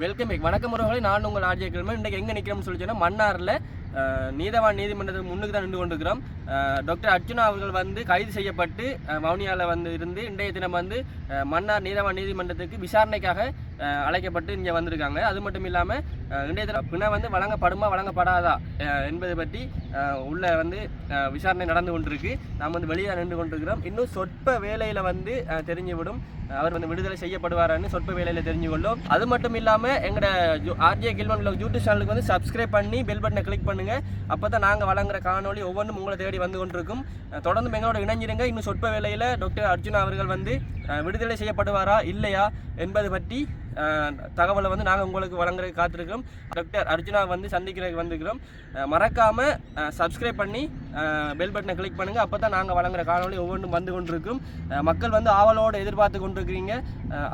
Welcome back வணக்கம் உறவுகளை. நான் உங்கள் ஆர்ஜே கிழமை. இன்றைக்கு எங்கே நிற்கிறோம்னு சொல்லி சொன்னால் மன்னாரில் நீதவான் நீதிமன்றத்துக்கு முன்னுக்கு தான் நின்று கொண்டிருக்கிறோம். டாக்டர் அர்ஜுனா அவர்கள் வந்து கைது செய்யப்பட்டு வவுனியாவில் வந்து இருந்து இன்றைய தினம் வந்து மன்னார் நீதவான் நீதிமன்றத்துக்கு விசாரணைக்காக அழைக்கப்பட்டு இங்கே வந்திருக்காங்க. அது மட்டும் இல்லாமல் இன்றைய தினம் பிணை வந்து வழங்கப்படுமா வழங்கப்படாதா என்பது பற்றி உள்ளே உள்ள வந்து விசாரணை நடந்து கொண்டிருக்கு. நாம் வந்து வெளியே நின்று கொண்டிருக்கிறோம். இன்னும் சொற்ப வேலையில் வந்து தெரிஞ்சுவிடும் அவர் வந்து விடுதலை செய்யப்படுவாரான்னு சொற்ப வேலையில் தெரிஞ்சு கொள்ளும் அது மட்டும் இல்லாமல் எங்களோட ஆர்ஜே கில்வன் vlog யூடியூப் சேனலுக்கு வந்து சப்ஸ்கிரைப் பண்ணி பெல் பட்டனை கிளிக் பண்ணுங்க. அப்போ தான் நாங்கள் வழங்குற காணொளி ஒவ்வொன்றும் உங்களை தேடி வந்து கொண்டிருக்கும். தொடர்ந்து எங்களோட இணைஞ்சிருங்க. இன்னும் சொற்ப வேலையில் டாக்டர் அர்ஜுனா அவர்கள் வந்து விடுதலை செய்யப்படுவாரா? இல்லையா? என்பது பற்றி தகவலை வந்து நாங்கள் உங்களுக்கு வழங்குறதுக்கு காத்திருக்கிறோம். டாக்டர் அர்ஜுனா வந்து சந்திக்கிறதுக்கு வந்திருக்கிறோம். மறக்காமல் சப்ஸ்கிரைப் பண்ணி பெல் பட்டனை கிளிக் பண்ணுங்கள் அப்போ தான் நாங்கள் வழங்குற காணொளி ஒவ்வொன்றும் வந்து கொண்டிருக்கும். மக்கள் வந்து ஆவலோடு எதிர்பார்த்து கொண்டிருக்கிறீங்க.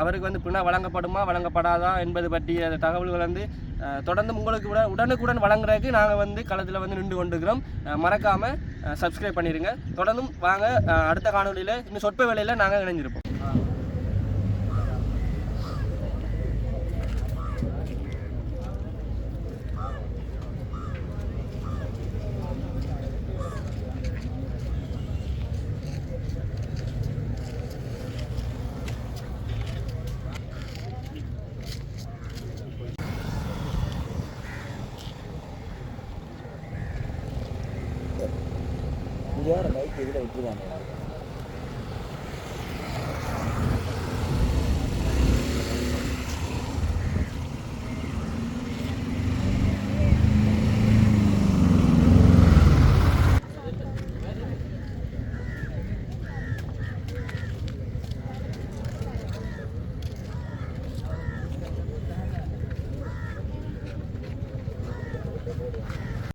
அவருக்கு வந்து பின்னா வழங்கப்படுமா வழங்கப்படாதா என்பது பற்றிய தகவல்கள் வந்து தொடர்ந்து உங்களுக்கு உட உடனுக்குடன் வழங்குறதுக்கு நாங்கள் வந்து களத்தில் வந்து நின்று கொண்டிருக்கிறோம். மறக்காமல் சப்ஸ்கிரைப் பண்ணிடுங்க தொடர்ந்தும் வாங்க அடுத்த காணொளியில் இன்னும் சொற்ப வேலையில் நாங்கள் இணைஞ்சிருப்போம். அஞ்சாயிரம் பைக் இதில் விட்டுருவாங்க